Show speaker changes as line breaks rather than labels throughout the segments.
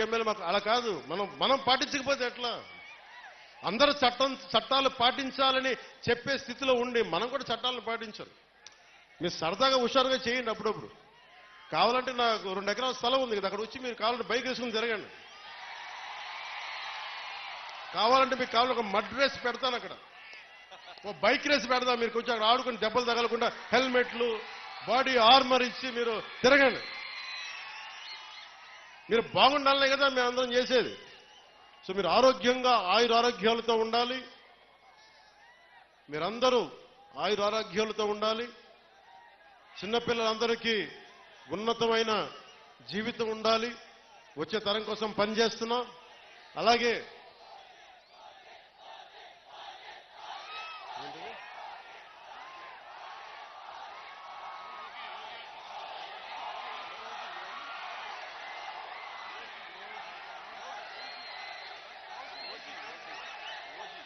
MLA మాకు అలా కాదు. మనం మనం పాటించకపోతే ఎట్లా? అందరూ చట్టం చట్టాలు పాటించాలని చెప్పే స్థితిలో ఉండి మనం కూడా చట్టాలను పాటించాలి మీరు సరదాగా హుషారుగా చేయండి అప్పుడప్పుడు. కావాలంటే నాకు రెండు ఎకరాల స్థలం ఉంది కదా అక్కడ వచ్చి మీరు కావాలంటే బైక్ వేసుకుని తిరగండి. కావాలంటే మీకు కావాలంటే ఒక మడ్ రేస్ పెడతాను అక్కడ. ఓ బైక్ రేస్ పెడదాం మీరు కొంచెం అక్కడ ఆడుకుని దెబ్బలు తగలకుండా హెల్మెట్లు బాడీ ఆర్మర్ ఇచ్చి మీరు తిరగండి. మీరు బాగుండాలనే కదా మేము అందరం చేసేది. సో మీరు ఆరోగ్యంగా ఆయుర ఆరోగ్యాలతో ఉండాలి. మీరందరూ ఆయుర ఆరోగ్యాలతో ఉండాలి. చిన్నపిల్లలందరికీ ఉన్నతమైన జీవితం ఉండాలి. వచ్చే తరం కోసం పనిచేస్తున్నాం. అలాగే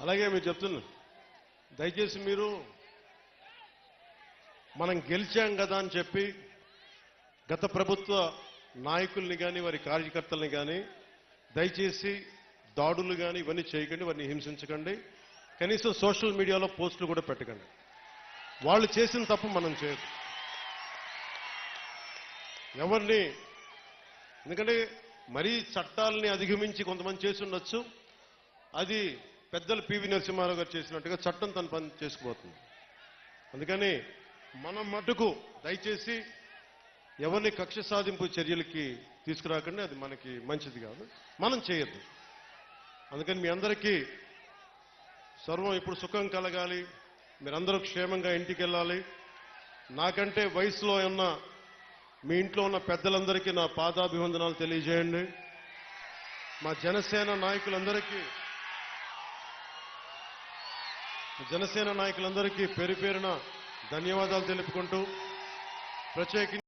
అలాగే మీరు చెప్తున్నా దయచేసి మీరు మనం గెలిచాం కదా అని చెప్పి గత ప్రభుత్వ నాయకుల్ని కానీ వారి కార్యకర్తల్ని కానీ దయచేసి దాడులు కానీ ఇవన్నీ చేయకండి వారిని హింసించకండి. కనీసం సోషల్ మీడియాలో పోస్టులు కూడా పెట్టకండి. వాళ్ళు చేసిన తప్పు మనం చేయదు ఎవరిని ఎందుకంటే మరీ చట్టాలని అధిగమించి కొంతమంది చేసి ఉండొచ్చు. అది పెద్దలు పివి నరసింహారావు గారు చేసినట్టుగా చట్టం తన పని చేసుకుపోతుంది. అందుకని మనం మటుకు దయచేసి ఎవరిని కక్ష సాధింపు చర్యలకి తీసుకురాకండి అది మనకి మంచిది కాదు. మనం చేయొద్దు. అందుకని మీ అందరికీ సర్వం ఇప్పుడు సుఖం కలగాలి మీరందరూ క్షేమంగా ఇంటికి వెళ్ళాలి. నాకంటే వయసులో ఉన్న మీ ఇంట్లో ఉన్న పెద్దలందరికీ నా పాదాభివందనాలు తెలియజేయండి. మా జనసేన నాయకులందరికీ జనసేన నాయకులందరికీ పేరు పేరున ధన్యవాదాలు తెలుపుకుంటూ ప్రత్యేకించి